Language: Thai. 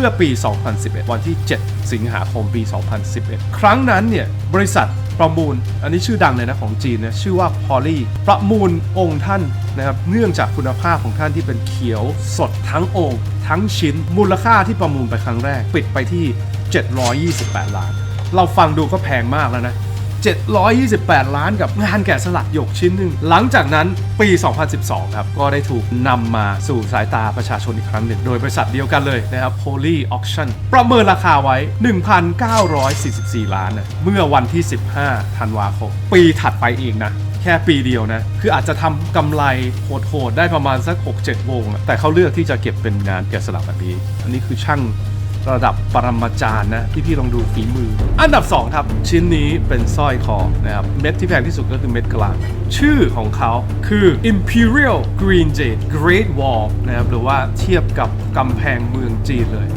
มื่อปี 2011 วันที่ 7 สิงหาคมปี 2011 ครั้งนั้นเนี่ยบริษัทประมูล อันนี้ชื่อดังเลยนะของจีนนะชื่อว่าพอลี่ประมูลองค์ท่านนะครับเนื่องจากคุณภาพของท่านที่เป็นเขียวสดทั้งองค์ ทั้งชิ้นมูลค่าที่ประมูลไปครั้งแรก ปิดไปที่ 728 ล้าน เราฟังดูก็แพงมากแล้วนะ 728 ล้านกับงานแกะสลักหยกชิ้นหนึ่ง หลังจากนั้นปี 2012 ครับ ก็ได้ถูกนำมาสู่สายตาประชาชนอีกครั้งหนึ่ง โดยบริษัทเดียวกันเลยนะครับ Poly Auction ประเมินราคาไว้ 1,944 ล้านนะเมื่อวันที่ 15 ธันวาคม ปีถัดไปเองนะแค่ปีเดียวนะ คืออาจจะทำกำไรโหดๆ ได้ประมาณสัก 6-7 วงอะแต่เขาเลือกที่จะเก็บเป็นงานแกะสลักแบบนี้ อันนี้คือช่าง ระดับปรมาจารย์นะพี่พี่ๆลองดูฝีมือ อันดับ 2 ครับ ชิ้นนี้เป็นสร้อยคอนะครับเม็ดที่แพงที่สุดก็คือเม็ดกลางชื่อของเขาคือ Imperial Green Jade Great Wall นะครับหรือว่าเทียบกับกำแพงเมืองจีนเลย